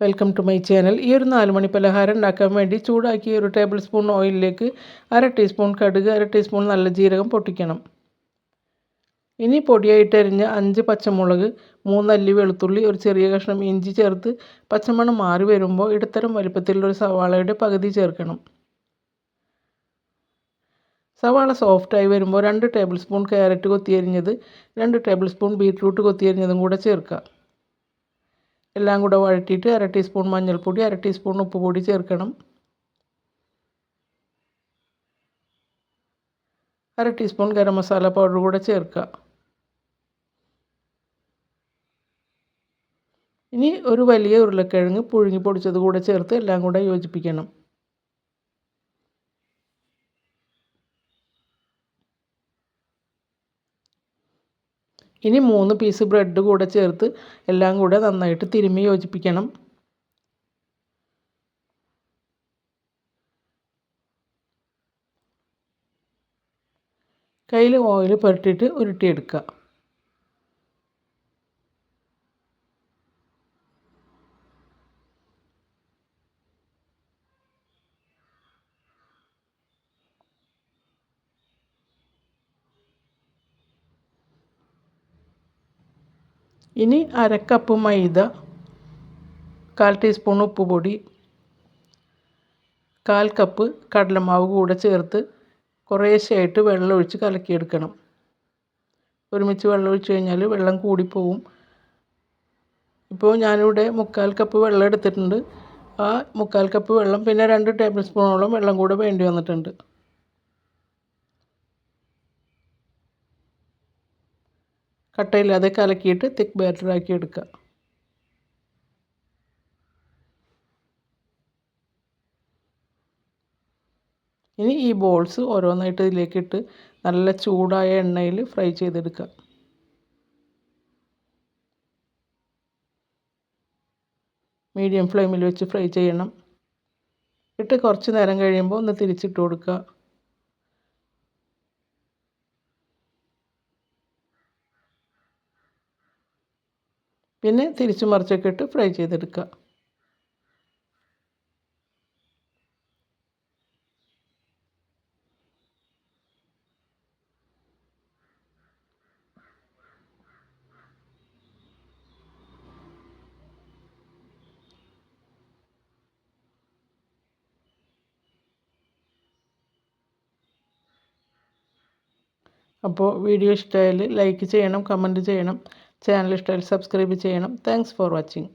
Welcome to my channel ഈ ഒരു നാല് മണി പലഹാരം ഉണ്ടാക്കാൻ വേണ്ടി ചൂടാക്കിയ ഒരു ടേബിൾ സ്പൂൺ ഓയിലിലേക്ക് അര ടീസ്പൂൺ കടുക് അര ടീസ്പൂൺ നല്ല ജീരകം പൊട്ടിക്കണം. ഇനി പൊടിയായിട്ട് അരിഞ്ഞ അഞ്ച് പച്ചമുളക് മൂന്നല്ലി വെളുത്തുള്ളി ഒരു ചെറിയ കഷ്ണം ഇഞ്ചി ചേർത്ത് പച്ചമണം മാറി വരുമ്പോൾ ഇടത്തരം വലിപ്പത്തിലുള്ള ഒരു സവാളയുടെ പകുതി ചേർക്കണം. സവാള സോഫ്റ്റായി വരുമ്പോൾ രണ്ട് ടേബിൾ സ്പൂൺ ക്യാരറ്റ് കൊത്തിയരിഞ്ഞത് രണ്ട് ടേബിൾ സ്പൂൺ ബീറ്റ്റൂട്ട് കൊത്തിയരിഞ്ഞതും കൂടെ ചേർക്കുക എല്ലാം കൂടെ വഴറ്റിയിട്ട് അര ടീസ്പൂൺ മഞ്ഞൾപ്പൊടി അര ടീസ്പൂൺ ഉപ്പ് പൊടി ചേർക്കണം. അര ടീസ്പൂൺ ഗരം മസാല പൗഡർ കൂടെ ചേർക്കുക. ഇനി ഒരു വലിയ ഉരുളക്കിഴങ്ങ് പുഴുങ്ങി പൊടിച്ചത് കൂടെ ചേർത്ത് എല്ലാം കൂടെ യോജിപ്പിക്കണം. ഇനി മൂന്ന് പീസ് ബ്രെഡ് കൂടെ ചേർത്ത് എല്ലാം കൂടെ നന്നായിട്ട് തിരുമ്മി യോജിപ്പിക്കണം. കയ്യിൽ ഓയിൽ പുരട്ടിയിട്ട് ഉരുട്ടിയെടുക്കുക. ഇനി അര കപ്പ് മൈദ കാൽ ടീസ്പൂൺ ഉപ്പ് പൊടി കാൽ കപ്പ് കടലമാവ് കൂടെ ചേർത്ത് കുറേശ്ശെയായിട്ട് വെള്ളം ഒഴിച്ച് കലക്കിയെടുക്കണം. ഒരുമിച്ച് വെള്ളം ഒഴിച്ച് കഴിഞ്ഞാൽ വെള്ളം കൂടിപ്പോവും. ഇപ്പോൾ ഞാനിവിടെ മുക്കാൽ കപ്പ് വെള്ളം എടുത്തിട്ടുണ്ട്. ആ മുക്കാൽ കപ്പ് വെള്ളം പിന്നെ രണ്ട് ടേബിൾ സ്പൂണോളം വെള്ളം കൂടെ വേണ്ടി വന്നിട്ടുണ്ട്. കട്ടയില്ലാതെ കലക്കിയിട്ട് തിക്ക് ബാറ്റർ ആക്കി എടുക്കുക. ഇനി ഈ ബോൾസ് ഓരോന്നായിട്ട് ഇതിലേക്കിട്ട് നല്ല ചൂടായ എണ്ണയിൽ ഫ്രൈ ചെയ്തെടുക്കുക. മീഡിയം ഫ്ലെയിമിൽ വെച്ച് ഫ്രൈ ചെയ്യണം. ഇട്ട് കുറച്ച് നേരം കഴിയുമ്പോൾ ഒന്ന് തിരിച്ചിട്ട് കൊടുക്കുക. പിന്നെ തിരിച്ചു മറിച്ചൊക്കെ ഇട്ട് ഫ്രൈ ചെയ്തെടുക്കുക. അപ്പോൾ വീഡിയോ ഇഷ്ടമായാൽ ലൈക്ക് ചെയ്യണം കമന്റ് ചെയ്യണം. ചാനൽ ഇഷ്ടമായാൽ സബ്സ്ക്രൈബ് ചെയ്യണം. Thanks for watching